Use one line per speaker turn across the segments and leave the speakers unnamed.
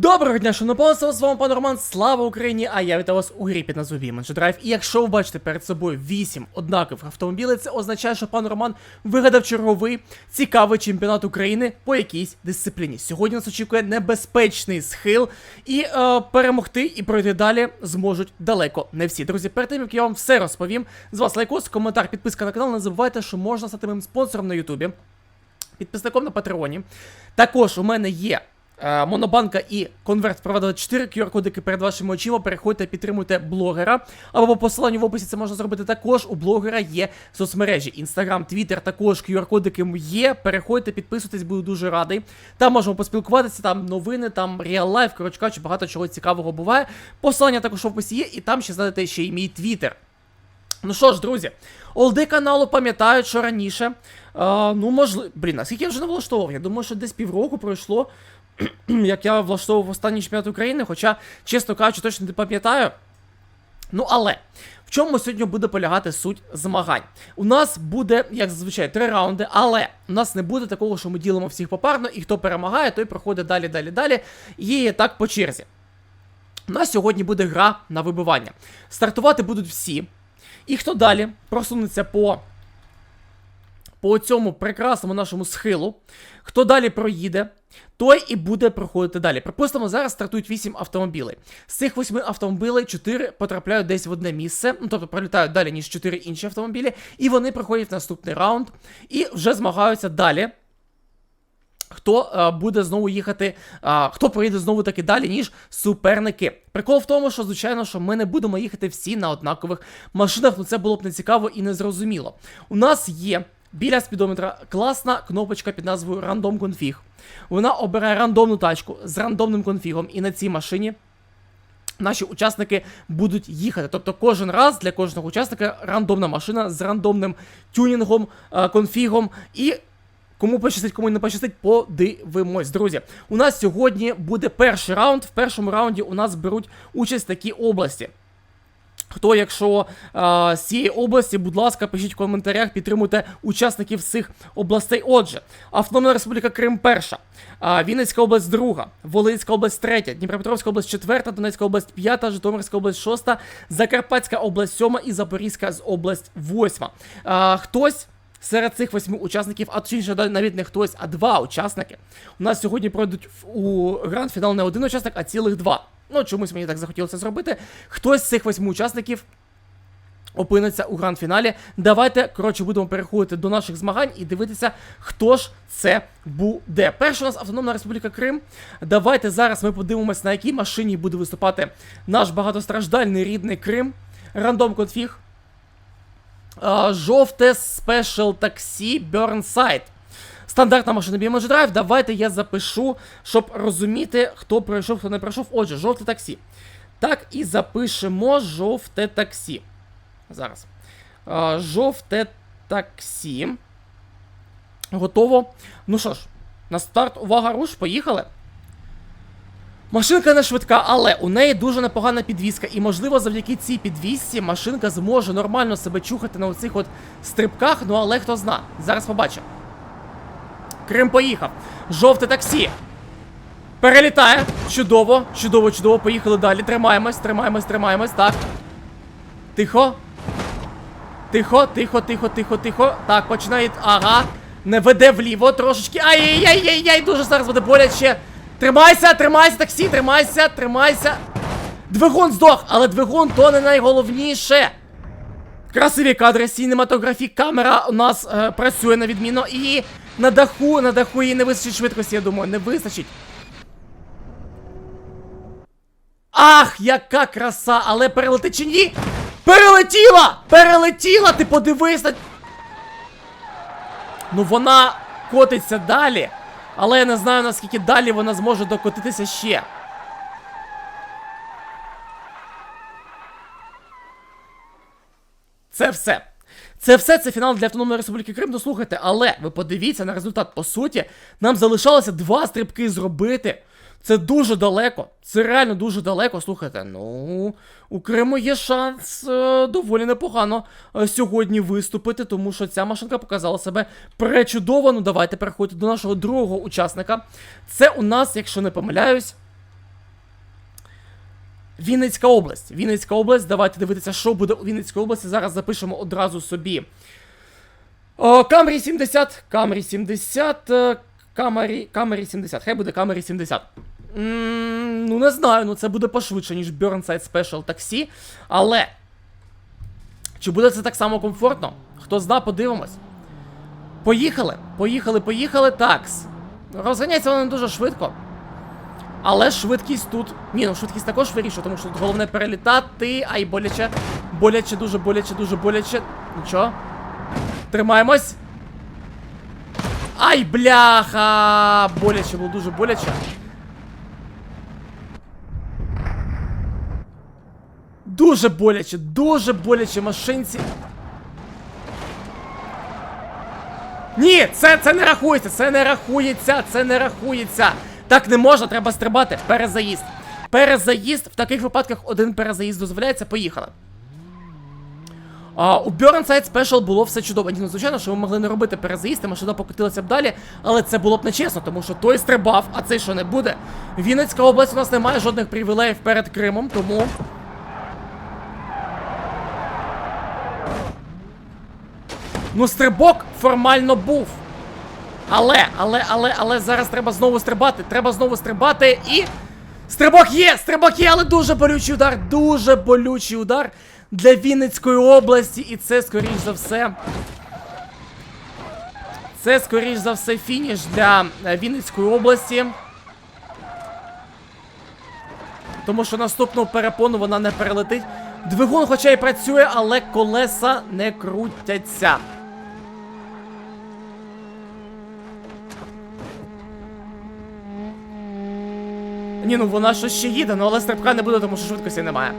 Доброго дня, шановні з вами пан Роман, слава Україні! А я вітаю вас у грі під назвою Mansion Drive. І якщо ви бачите перед собою 8 однакових автомобілів, це означає, що пан Роман вигадав черговий цікавий чемпіонат України по якійсь дисципліні. Сьогодні нас очікує небезпечний схил, і е, перемогти і пройти далі зможуть далеко не всі. Друзі, перед тим як я вам все розповім, з вас лайкос, коментар, підписка на канал. Не забувайте, що можна стати моїм спонсором на Ютубі підписником на Патреоні. Також у мене є Монобанка і конверт впровадили 4 QR-кодики перед вашими очима. Переходьте, підтримуйте блогера. Або по посиланню в описі це можна зробити також. У блогера є соцмережі. Інстаграм, Твіттер, також QR-кодики є. Переходьте, підписуйтесь, буду дуже радий. Там можемо поспілкуватися, там новини, там реал лайф, коротше кажучи, багато чого цікавого буває. Посилання також в описі є, і там ще знайдете ще й мій твіттер. Ну що ж, друзі, олди каналу пам'ятають, що раніше. А, ну, можливо. Блін, а скільки я вже не влаштовував? Я думаю, що десь півроку пройшло, як я влаштовував останній чемпіонат України, хоча, чесно кажучи, точно не пам'ятаю. Ну, але в чому сьогодні буде полягати суть змагань? У нас буде, як зазвичай, три раунди, але у нас не буде такого, що ми ділимо всіх попарно, і хто перемагає, той проходить далі, далі, далі. І так по черзі. У нас сьогодні буде гра на вибивання. Стартувати будуть всі. І хто далі просунеться по по цьому прекрасному нашому схилу, хто далі проїде, той і буде проходити далі. Припустимо, зараз стартують 8 автомобілей. З цих 8 автомобілей 4 потрапляють десь в одне місце, ну тобто пролітають далі, ніж 4 інші автомобілі, і вони проходять наступний раунд і вже змагаються далі. Хто а, буде знову їхати, а, хто проїде знову таки далі, ніж суперники. Прикол в тому, що, звичайно, що ми не будемо їхати всі на однакових машинах, ну це було б не цікаво і незрозуміло. У нас є біля спідометра класна кнопочка під назвою Random Config. Вона обирає рандомну тачку з рандомним конфігом, і на цій машині. Наші учасники будуть їхати. Тобто кожен раз для кожного учасника рандомна машина з рандомним тюнінгом, конфігом і Кому пощастить, кому не пощастить, подивимось, друзі. У нас сьогодні буде перший раунд. В першому раунді у нас беруть участь такі області. Хто, якщо а, з цієї області, будь ласка, пишіть в коментарях, підтримуйте учасників цих областей. Отже, Автономна Республіка Крим перша, а, Вінницька область друга, Волинська область третя, Дніпропетровська область четверта, Донецька область п'ята, Житомирська область шоста, Закарпатська область сьома і Запорізька область восьма. А, хтось. Серед цих восьми учасників, а точніше навіть не хтось, а два учасники. У нас сьогодні пройдуть у гранд-фінал не один учасник, а цілих два. Ну, чомусь мені так захотілося зробити. Хтось з цих восьми учасників опиниться у гранд-фіналі. Давайте, коротше, будемо переходити до наших змагань і дивитися, хто ж це буде. Перша у нас Автономна Республіка Крим. Давайте зараз ми подивимось, на якій машині буде виступати наш багатостраждальний рідний Крим. Рандом конфіг. Жовте спешл таксі Burnside. Стандартна машина BMG Drive. Давайте я запишу, щоб розуміти, хто пройшов, хто не пройшов. Отже, жовте таксі. Так, і запишемо жовте таксі. Зараз. Жовте таксі. Готово. Ну що ж, на старт, увага, руш, поїхали. Машинка не швидка, але у неї дуже непогана підвізка. І, можливо, завдяки цій підвізці машинка зможе нормально себе чухати на оцих от стрибках, ну але хто зна. Зараз побачимо. Крим поїхав. Жовте таксі. Перелітає. Чудово, чудово, чудово. Поїхали далі. Тримаємось, тримаємось, тримаємось. Так. Тихо. Тихо, тихо, тихо, тихо, тихо. Так, починає. Ага. Не веде вліво трошечки. Ай-яй-яй-яй-яй, дуже зараз буде боляче. Тримайся, тримайся, таксі, тримайся, тримайся. Двигун здох, але двигун то не найголовніше. Красиві кадри, сінематографі, камера у нас е, працює на відміну. І на даху, на даху їй не вистачить швидкості, я думаю, не вистачить. Ах, яка краса, але перелетить чи ні? Перелетіла! Перелетіла! Ти подивись на. Ну вона котиться далі. Але я не знаю, наскільки далі вона зможе докотитися ще. Це все. Це все це фінал для Автономної Республіки Крим. Ну слухайте, але ви подивіться на результат. По суті, нам залишалося два стрибки зробити. Це дуже далеко. Це реально дуже далеко. Слухайте, ну у Криму є шанс е, доволі непогано е, сьогодні виступити, тому що ця машинка показала себе пречудово. Ну давайте переходити до нашого другого учасника. Це у нас, якщо не помиляюсь, Вінницька область. Вінницька область. Давайте дивитися, що буде у Вінницькій області. Зараз запишемо одразу собі. О, Камрі 70, Камрі 70, е, Камері, Камері 70. Хай буде Камері 70. М, ну не знаю, ну це буде пошвидше, ніж Burnside Special Taxi. Але. Чи буде це так само комфортно? Хто зна, подивимось. Поїхали, поїхали, поїхали. Такс. Розганяється воно не дуже швидко. Але швидкість тут. Ні, ну швидкість також вирішує, тому що тут головне перелітати. Ай, боляче. Боляче, дуже боляче, дуже боляче. Нічого. Тримаємось. Ай, бляха! Боляче було дуже боляче. Дуже боляче, дуже боляче машинці. Ні, це, це не рахується, це не рахується, це не рахується. Так не можна, треба стрибати. Перезаїзд. Перезаїзд, в таких випадках один перезаїзд дозволяється, поїхали. А, у Burnside Special було все чудово. Ні, ну, звичайно, що ми могли не робити перезаїзд, і машина покотилася б далі, але це було б нечесно, тому що той стрибав, а цей що не буде. Вінницька область у нас не має жодних привілеїв перед Кримом, тому. Ну, стрибок формально був. Але, але, але, але зараз треба знову стрибати. Треба знову стрибати і. Стрибок є! Стрибок є, але дуже болючий удар. Дуже болючий удар для Вінницької області. І це, скоріш за все. Це, скоріш за все, фініш для е, Вінницької області. Тому що наступну перепону вона не перелетить. Двигун, хоча й працює, але колеса не крутяться. Ні, ну вона щось ще їде, ну але стрибка не буде, тому що швидкості немає.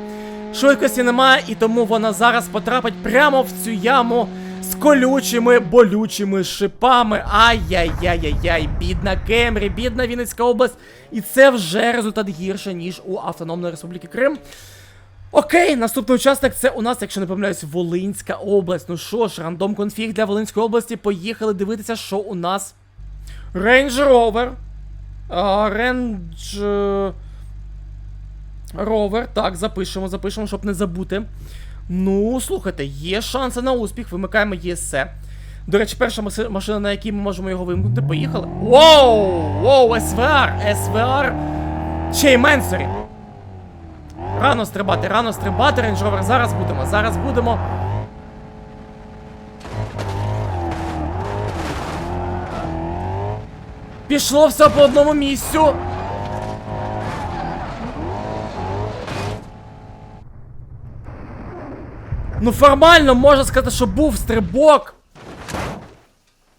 Швидкості немає, і тому вона зараз потрапить прямо в цю яму з колючими, болючими шипами. Ай-яй-яй-яй-яй, бідна Кемрі, бідна Вінницька область. І це вже результат гірше, ніж у Автономної Республіки Крим. Окей, наступний участок це у нас, якщо не помиляюсь, Волинська область. Ну що ж, рандом конфіг для Волинської області. Поїхали дивитися, що у нас. Range Rover. Рендж. Ровер. Так, запишемо, запишемо, щоб не забути. Ну, слухайте, є шанси на успіх. Вимикаємо ЄСЕ. До речі, перша машина, на якій ми можемо його вимкнути. Поїхали. Воу! Воу, СВР! СВР! Менсорі. Рано стрибати, рано стрибати, Range Rover. Зараз будемо, зараз будемо. Пішло все по одному місцю. Ну, формально можна сказати, що був стрибок.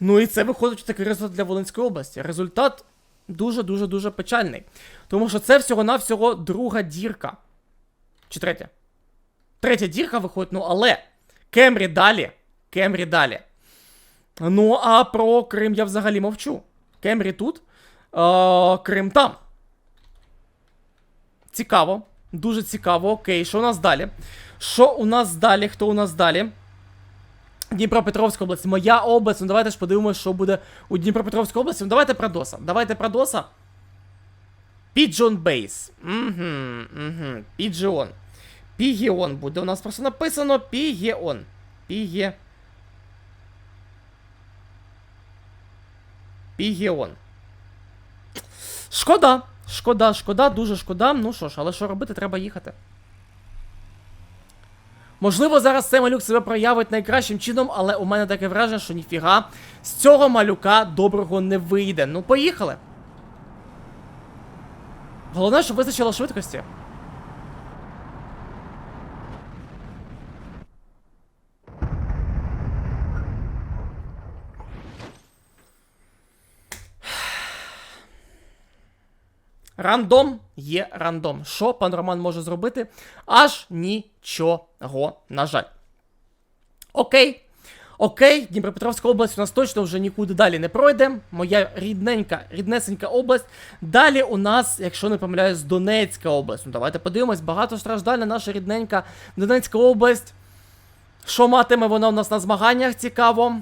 Ну і це виходить такий результат для Волинської області. Результат дуже-дуже дуже печальний. Тому що це всього-навсього друга дірка. Чи третя? Третя дірка виходить, ну але. Кемрі далі. Кемрі далі. Ну, а про Крим я взагалі мовчу. Кемрі тут. Е, Крим там. Цікаво. Дуже цікаво. Окей, що у нас далі? Що у нас далі? Хто у нас далі? Дніпропетровська область. Моя область. Ну давайте ж подивимося, що буде у Дніпропетровській області. Ну давайте про Доса. Давайте про Доса. Pigeon Base. Угу, угу. Pigeon. Пігіон буде. У нас просто написано Пігіон. Піге. Пігіон. Шкода. Шкода, шкода, дуже шкода. Ну що ж, але що робити, треба їхати. Можливо, зараз цей малюк себе проявить найкращим чином, але у мене таке враження, що ніфіга з цього малюка доброго не вийде. Ну, поїхали. Головне, щоб вистачило швидкості. Рандом є рандом. Що пан Роман може зробити? Аж нічого, на жаль. Окей. Окей, Дніпропетровська область у нас точно вже нікуди далі не пройде. Моя рідненька, ріднесенька область. Далі у нас, якщо не помиляюсь, Донецька область. Ну давайте подивимось, багатостраждальна наша рідненька Донецька область. Що матиме вона у нас на змаганнях? Цікаво.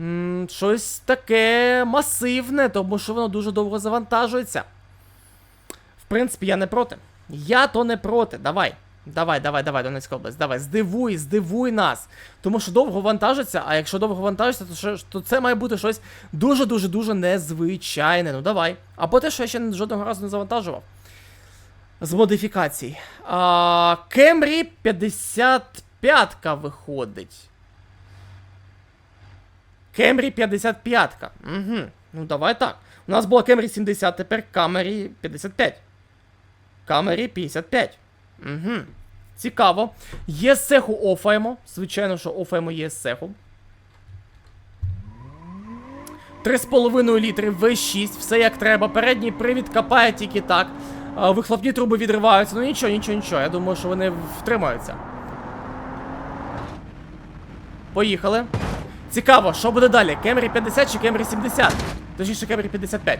М, щось таке масивне, тому що воно дуже довго завантажується. В принципі, я не проти. Я то не проти. Давай. Давай, давай, давай, Донецька область, давай, здивуй, здивуй нас. Тому що довго вантажиться, а якщо довго вантажиться, то, то це має бути щось дуже-дуже дуже незвичайне. Ну давай. Або те, що я ще жодного разу не завантажував. З модифікацій. Кемрі 55 виходить. Кемрі 55. Угу. Ну давай так. У нас була Кемрі 70, тепер Камері 55. Камері 55. Угу. Цікаво. Є сеху офаємо. Звичайно, що офаємо є сеху. 3,5 літри V6, все як треба. Передній привід капає тільки так. Вихлопні труби відриваються. Ну нічого, нічого, нічого. Я думаю, що вони втримаються. Поїхали. Цікаво, що буде далі? Кемрі 50 чи Кемрі 70? Точніше, Кемрі 55.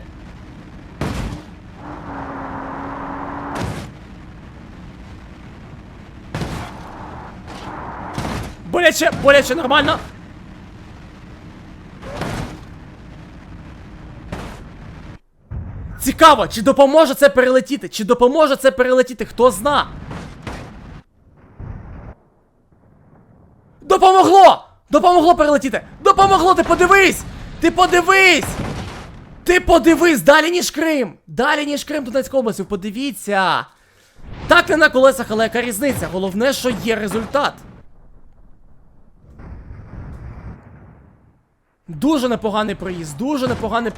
Боляче, боляче, нормально. Цікаво, чи допоможе це перелетіти? Чи допоможе це перелетіти? Хто зна? Допомогло! Допомогло перелетіти! Допомогло! Ти подивись! Ти подивись! Ти подивись! Далі ніж Крим! Далі ніж Крим Донецької області, подивіться! Так не на колесах, але яка різниця? Головне, що є результат. Дуже непоганий проїзд, дуже непоганий.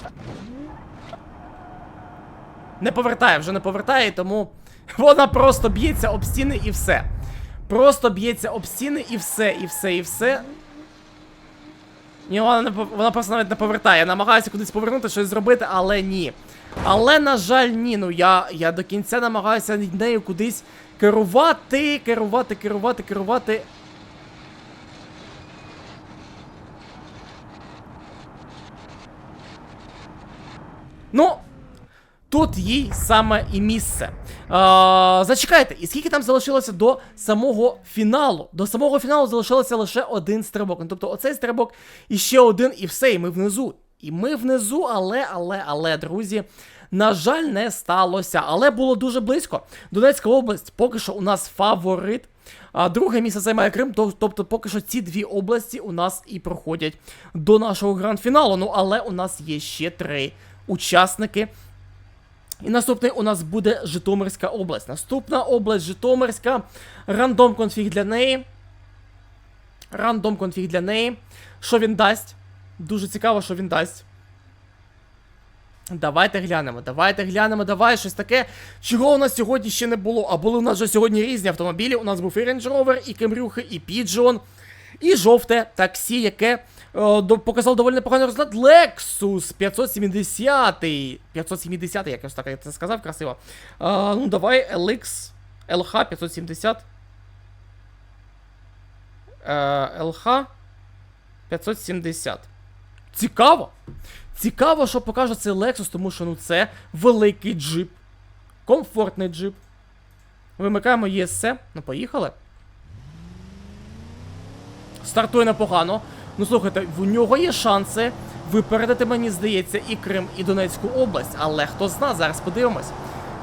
Не повертає, вже не повертає, тому вона просто б'ється об стіни і все. Просто б'ється об стіни і все, і все, і все. Ні, вона, не, вона просто навіть не повертає. Я намагаюся кудись повернути, щось зробити, але ні. Але, на жаль, ні. Ну я, я до кінця намагаюся нею кудись керувати, керувати, керувати, керувати. Ну, тут їй саме і місце. А, зачекайте, і скільки там залишилося до самого фіналу? До самого фіналу залишилося лише один стрибок. Ну, тобто, оцей стрибок і ще один, і все, і ми внизу. І ми внизу, але, але, але, друзі. На жаль, не сталося, але було дуже близько. Донецька область поки що у нас фаворит. А друге місце займає Крим, то- тобто поки що ці дві області у нас і проходять до нашого гранд-фіналу. Ну, але у нас є ще три учасники. І наступний у нас буде Житомирська область. Наступна область Житомирська. Рандом конфіг для неї. Рандом конфіг для неї. Що він дасть? Дуже цікаво, що він дасть. Давайте глянемо, давайте глянемо, давай щось таке. Чого у нас сьогодні ще не було? А були у нас вже сьогодні різні автомобілі. У нас був і Range Rover, і Кемрюхи, і Pigeon, і жовте таксі, яке е, до, показало доволі непоганий результат. Lexus 570. 570, як я ж так я це сказав красиво. Е, ну давай LX, LH 570. Е, LH 570. Цікаво. Цікаво, що покаже цей Lexus, тому що ну це великий джип. Комфортний джип. Вимикаємо ESC. Ну, поїхали. Стартує непогано. Ну слухайте, в нього є шанси випередити, мені здається, і Крим, і Донецьку область. Але хто зна, зараз подивимось.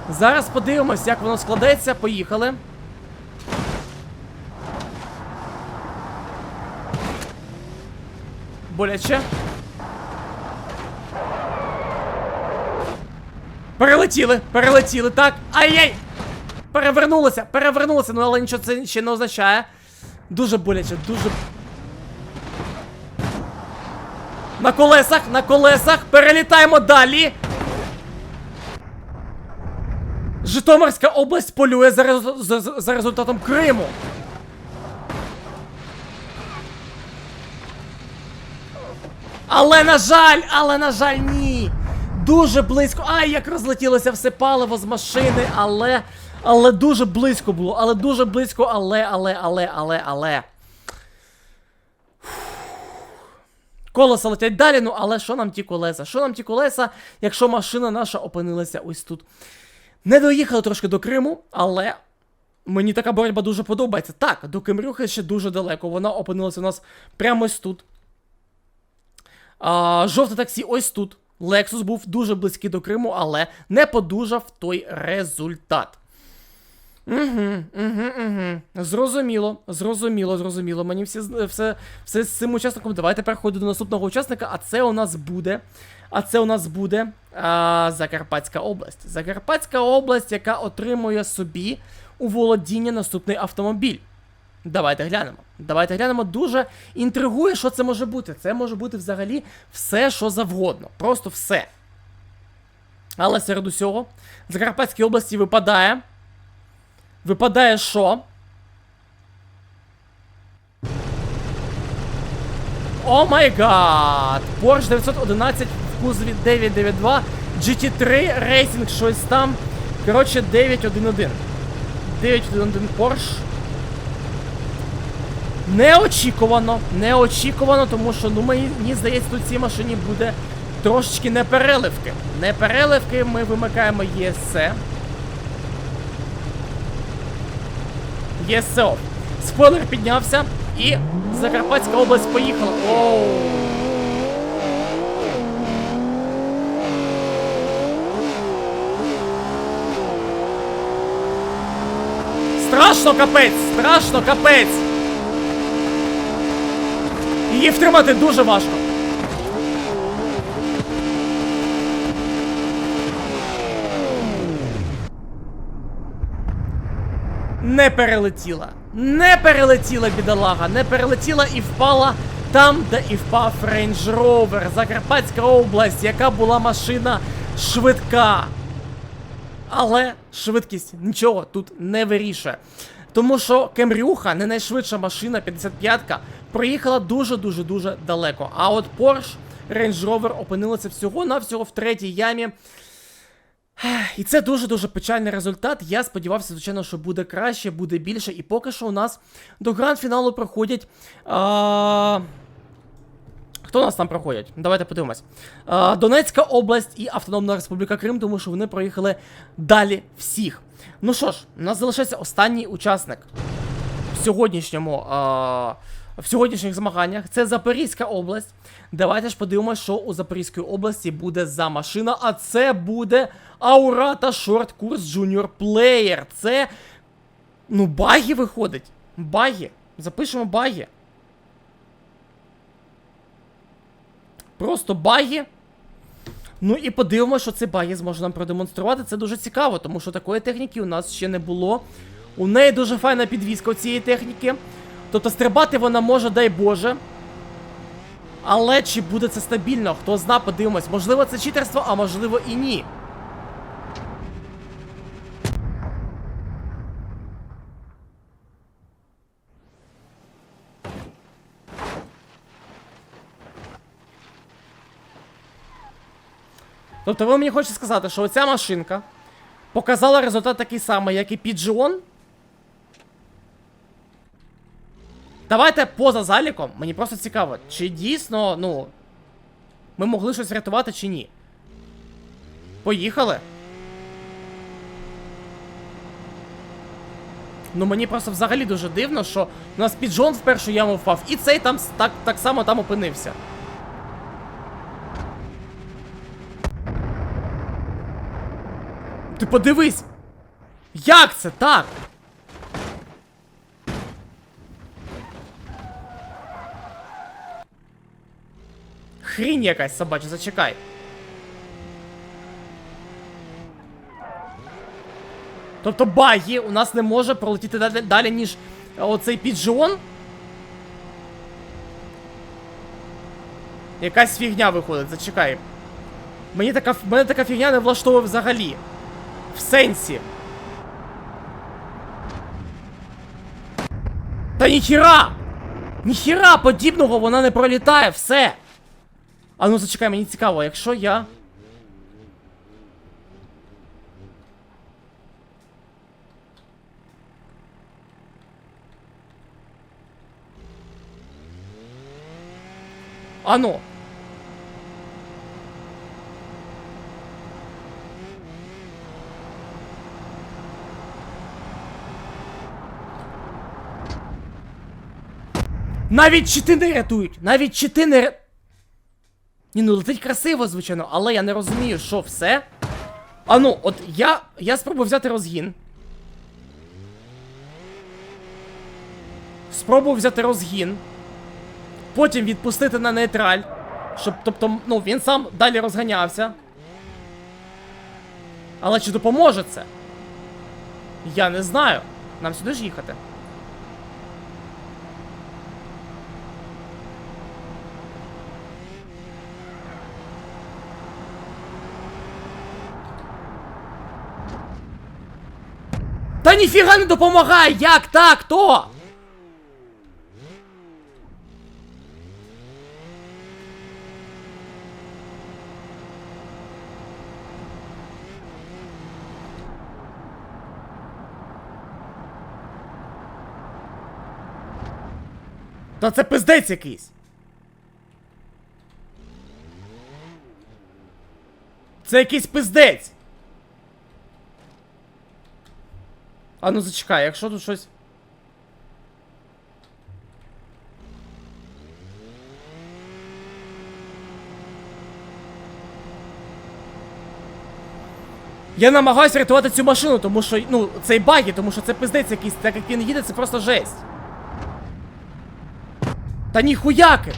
Зараз подивимось, як воно складеться. Поїхали. Боляче. Перелетіли, перелетіли, так. Ай-яй! Перевернулося, перевернулося, ну але нічого це ще не означає. Дуже боляче, дуже. На колесах, на колесах, перелітаємо далі. Житомирська область полює за, за, за- за результатом Криму. Але на жаль, але на жаль, ні. Дуже близько. Ай, як розлетілося все паливо з машини, але. Але дуже близько було, але дуже близько, але, але, але, але, але. Колеса летять далі, ну але що нам ті колеса? Що нам ті колеса, якщо машина наша опинилася ось тут? Не доїхали трошки до Криму, але мені така боротьба дуже подобається. Так, до Кемрюхи ще дуже далеко. Вона опинилася у нас прямо ось тут. А, жовте таксі ось тут. Lexus був дуже близький до Криму, але не подужав той результат. Угу, угу, угу. Зрозуміло, зрозуміло, зрозуміло. Мені всі, все, все з цим учасником. Давайте переходимо до наступного учасника, а це у нас буде. А це у нас буде а, Закарпатська область. Закарпатська область, яка отримує собі у володіння наступний автомобіль. Давайте глянемо. Давайте глянемо. Дуже інтригує, що це може бути. Це може бути взагалі все, що завгодно. Просто все. Але серед усього, в Закарпатській області випадає. Випадає що? О май гад! Porsche 911 в кузові 992 GT3 Racing щось там. Коротше, 911. 911 Porsche. Неочікувано, неочікувано, тому що, ну, мені, здається, тут цій машині буде трошечки непереливки. Непереливки ми вимикаємо ЄСЦ. ЄСО. Спойлер піднявся і Закарпатська область поїхала. Оу. Страшно капець! Страшно капець! Її втримати дуже важко. Не перелетіла. Не перелетіла бідолага, не перелетіла і впала там, де і впав Range Rover, Закарпатська область, яка була машина швидка. Але швидкість нічого тут не вирішує. Тому що Кемрюха, не найшвидша машина, 55-ка, проїхала дуже-дуже дуже далеко. А от Porsche Range Rover опинилася всього-навсього в третій ямі. І це дуже-дуже печальний результат. Я сподівався, звичайно, що буде краще, буде більше. І поки що у нас до гранд-фіналу проходять. А... Хто у нас там проходять? Давайте подивимось. А, Донецька область і Автономна Республіка Крим, тому що вони проїхали далі всіх. Ну що ж, у нас залишається останній учасник в сьогоднішньому. А... В сьогоднішніх змаганнях це Запорізька область. Давайте ж подивимося, що у Запорізької області буде за машина. А це буде Аурата Шорт Курс Junior Player. Це. Ну, баги виходить. Баги. Запишемо баги. Просто баги. Ну і подивимося, що цей баги зможе нам продемонструвати. Це дуже цікаво, тому що такої техніки у нас ще не було. У неї дуже файна підвізка у цієї техніки. Тобто стрибати вона може, дай Боже. Але чи буде це стабільно? Хто зна, подивимось. Можливо, це читерство, а можливо і ні. Тобто ви мені хочете сказати, що оця машинка показала результат такий самий, як і Pigeon? Давайте поза заліком. Мені просто цікаво, чи дійсно, ну. Ми могли щось врятувати чи ні. Поїхали. Ну мені просто взагалі дуже дивно, що у нас піджон в першу яму впав, і цей там так, так само там опинився. Ти подивись! Як це так? Хрінь якась собача, зачекай. Тобто багі у нас не може пролетіти далі, далі ніж оцей піджон. Якась фігня виходить, зачекай. Мені така, мене така фігня не влаштовує взагалі. В сенсі. Та ніхіра! Ніхіра подібного вона не пролітає, все! А ну зачекай, мені цікаво, якщо я. Ану. Навіть чити не рятують! Навіть чити не ря... Ні, ну летить красиво, звичайно, але я не розумію, що все. А ну, от я. Я спробую взяти розгін. Спробую взяти розгін. Потім відпустити на нейтраль. Щоб, тобто, ну, він сам далі розганявся. Але чи допоможе це? Я не знаю. Нам сюди ж їхати. Ніфіга не допомагає! Як так? То? Та це пиздець якийсь. Це якийсь пиздець. А ну зачекай, якщо тут щось. Я намагаюся рятувати цю машину, тому що, ну, цей баги, тому що це пиздець якийсь, так як він їде, це просто жесть. Та ніхуяки!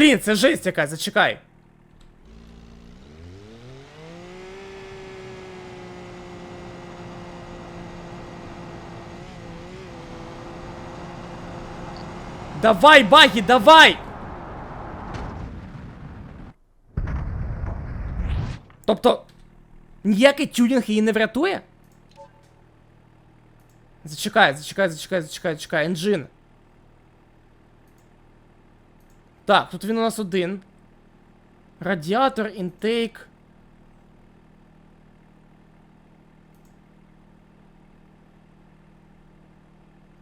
Блін, це жесть якась, зачекай. Давай, баги, давай! Тобто, ніякий тюнінг її не врятує? Зачекай, зачекай, зачекай, зачекай, зачекай, енджин. Так, тут він у нас один. Радіатор, інтейк.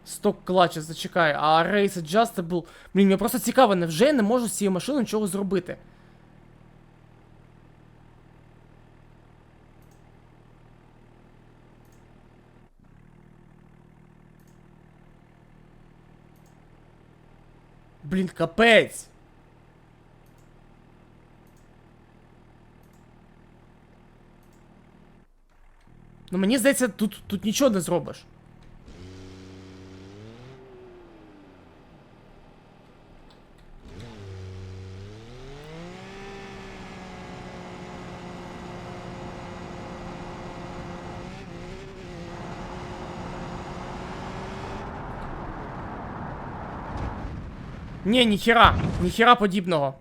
Сток клатча, зачекай. А Race Adjustable. Блін, мені просто цікаво, невже я не можу з цією машиною нічого зробити? Блін, капець. Ну мені здається, тут, тут нічого не зробиш. Ні, ніхіра, ніхіра подібного.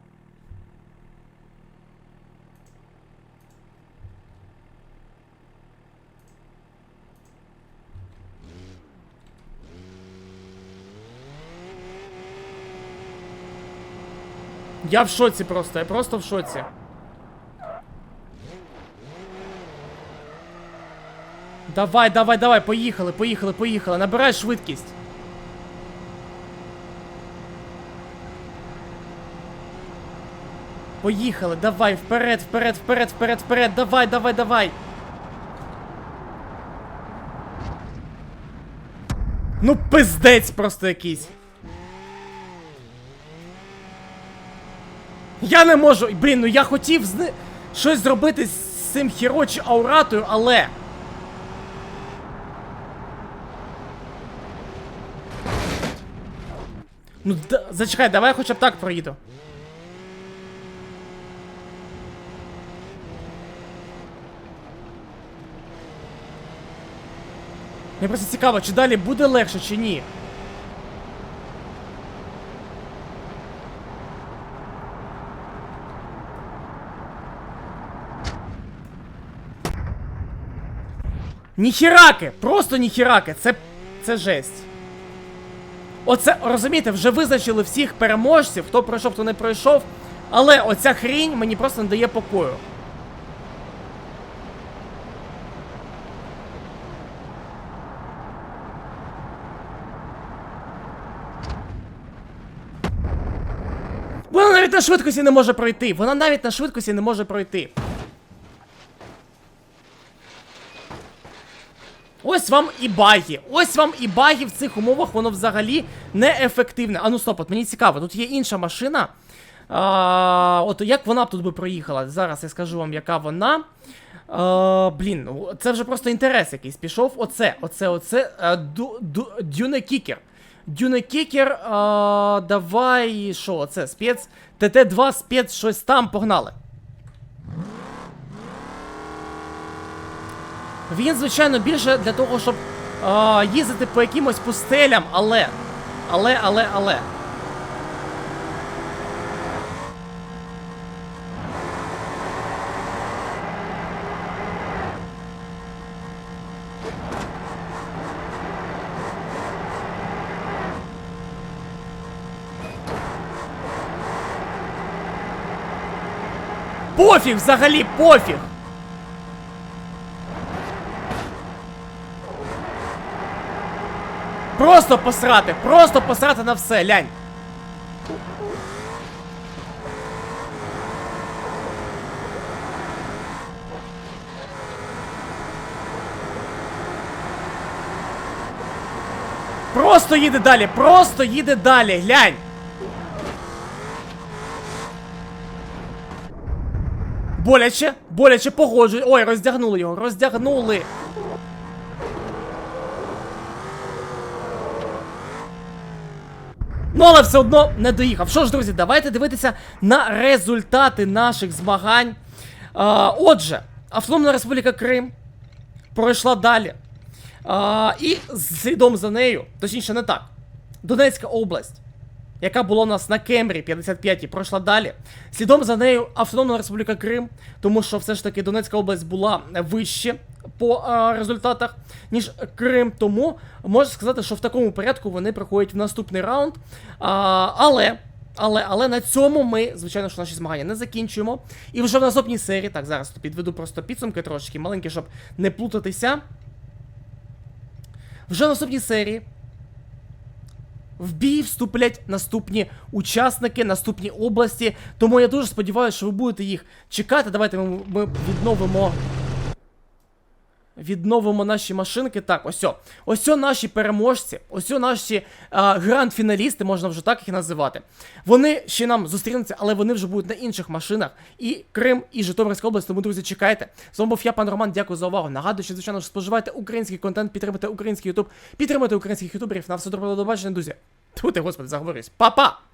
Я в шоці просто, я просто в шоці. Давай, давай, давай, поїхали, поїхали, поїхали. Набирай швидкість. Поїхали, давай, вперед, вперед, вперед, вперед, вперед, давай, давай, давай. Ну, пиздець просто якийсь. Я не можу. Блін, ну я хотів зни... щось зробити з цим хірочі ауратою, але. Ну, да... зачекай, давай хоча б так проїду. Мені просто цікаво, чи далі буде легше, чи ні. Ніхіраки! Просто ніхіраки! Це. це жесть. Оце, розумієте, вже визначили всіх переможців, хто пройшов, хто не пройшов. Але оця хрінь мені просто не дає покою. Вона навіть на швидкості не може пройти. Вона навіть на швидкості не може пройти. Ось вам і баги. Ось вам і баги в цих умовах, воно взагалі неефективне. А ну стоп, от мені цікаво, тут є інша машина. А, от як вона б тут би проїхала? Зараз я скажу вам, яка вона. А, блін, ну, це вже просто інтерес якийсь пішов. Оце, оце, оце. А, ду, ду, Дюне Кікер. Дюне Кікер, давай. Що, це спец. ТТ2 спец, щось там, погнали. Він, звичайно, більше для того, щоб а, їздити по якимось пустелям, але. Але, але, але. Пофіг взагалі, пофіг! Просто посрати, просто посрати на все, лянь. Просто їде далі, просто їде далі, глянь. Боляче, боляче погоджуй. Ой, роздягнули його, роздягнули. Ну, але все одно не доїхав. Що ж, друзі, давайте дивитися на результати наших змагань. А, отже, Автономна Республіка Крим пройшла далі. А, і слідом за нею, точніше, не так. Донецька область, яка була у нас на Кемрі 55-й, пройшла далі. Слідом за нею Автономна Республіка Крим, тому що все ж таки Донецька область була вище по а, результатах, ніж Крим. Тому можна сказати, що в такому порядку вони проходять в наступний раунд. А, але. Але, але на цьому ми, звичайно, що наші змагання не закінчуємо. І вже в наступній серії, так, зараз підведу просто підсумки трошки маленькі, щоб не плутатися. Вже в наступній серії в бій вступлять наступні учасники, наступні області. Тому я дуже сподіваюся, що ви будете їх чекати. Давайте ми, ми відновимо. Відновимо наші машинки. Так, ось. о. Ось наші переможці, ось о наші гранд-фіналісти, можна вже так їх називати. Вони ще нам зустрінуться, але вони вже будуть на інших машинах. І Крим, і Житомирська область. Тому, друзі, чекайте. З вами був я, пан Роман. Дякую за увагу. Нагадую, що звичайно ж споживайте український контент, підтримуйте український ютуб, підтримуйте українських ютуберів. На все добре до побачення, друзі. Тут, господи, заговорюсь. Па-па!